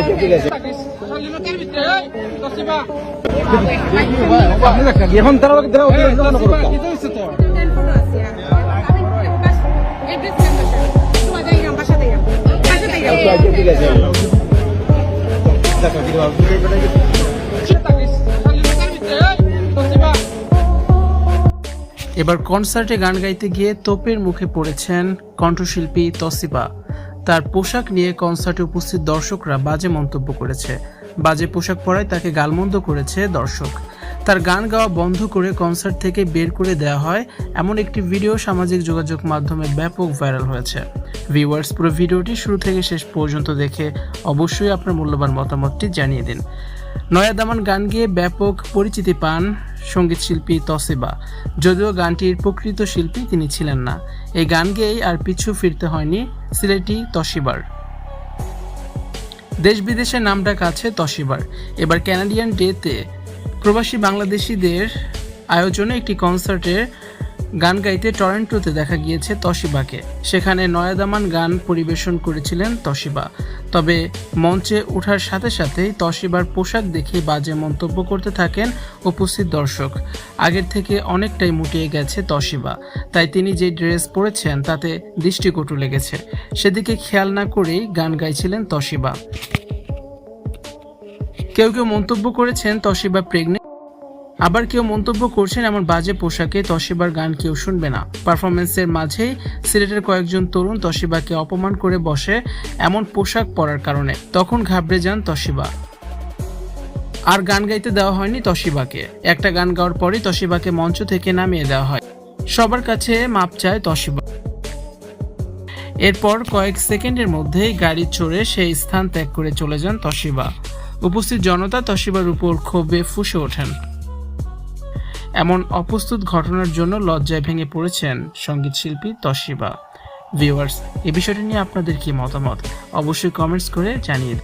একটু ঠিক আছে। এখন তারা করো ঠিক আছে। এবার কনসার্টে গান গাইতে গিয়ে তোপের মুখে পড়েছেন কণ্ঠশিল্পী তসিবা। তার পোশাক নিয়ে কনসার্টে উপস্থিত দর্শকরা বাজে মন্তব্য করেছে। বাজে পোশাক পরায় তাকে গালমন্দ করেছে দর্শক। তার গান গাওয়া বন্ধ করে কনসার্ট থেকে বের করে দেওয়া হয় এমন একটি ভিডিও সামাজিক যোগাযোগ মাধ্যমে ব্যাপক ভাইরাল হয়েছে। ভিউয়ার্স, পুরো ভিডিওটি শুরু থেকে শেষ পর্যন্ত দেখে অবশ্যই আপনার মূল্যবান মতামতটি জানিয়ে দিন। নয়া দামান গান গেয়ে ব্যাপক পরিচিতি পান সংগীত শিল্পী তসেবা। যদিও গানটির প্রকৃত শিল্পী তিনি ছিলেন না। এই গান গেয়েই আর পিছু ফিরতে হয়নি সিলেটি তসিবার। দেশ বিদেশে নামটা আছে তসিবার। এবার ক্যানাডিয়ান ডেতে প্রবাসী বাংলাদেশিদের আয়োজনে একটি কনসার্টে গান গাইতে টরন্টোতে দেখা গিয়েছে তশিবাকে। সেখানে নয়াদামান গান পরিবেশন করেছিলেন তশিবা। তবে মঞ্চে ওঠার সাথে সাথেই তশিবার পোশাক দেখে বাজে মন্তব্য করতে থাকেন উপস্থিত দর্শক। আগের থেকে অনেকটাই মুটিয়ে গেছে তশিবা। তাই তিনি যে ড্রেস পরেছেন, তাতে দৃষ্টিকটু লেগেছে। সেদিকে খেয়াল না করেই গান গাইছিলেন তশিবা। কেউ কেউ মন্তব্য করেছেন তশিবা প্রেগনেন্ট আবার কেউ মন্তব্য করছেন এমন বাজে পোশাকে তশিবার গান কেউ শুনবে না। পারফরমেন্সের মাঝেই সিলেটের কয়েকজন তরুণ তশিবাকে অপমান করে বসে এমন পোশাক পরার কারণে। তখন ঘাবড়ে যান তশিবা আর গান গাইতে দেওয়া হয়নি তশিবাকে একটা গান গাওয়ার পরই তশিবাকে মঞ্চ থেকে নামিয়ে দেওয়া হয়। সবার কাছে মাপ চায় তশিবা এরপর কয়েক সেকেন্ডের মধ্যেই গাড়ি চড়ে সেই স্থান ত্যাগ করে চলে যান তশিবা উপস্থিত জনতা তশিবার উপর ক্ষোভে ফুসে ওঠেন। এমন অপ্রস্তুত ঘটনার জন্য লজ্জায় ভেঙে পড়েছেন সংগীত শিল্পী তশিবা। ভিউয়ার্স, এ বিষয়টি নিয়ে আপনাদের কি মতামত? অবশ্যই কমেন্টস করে জানিয়ে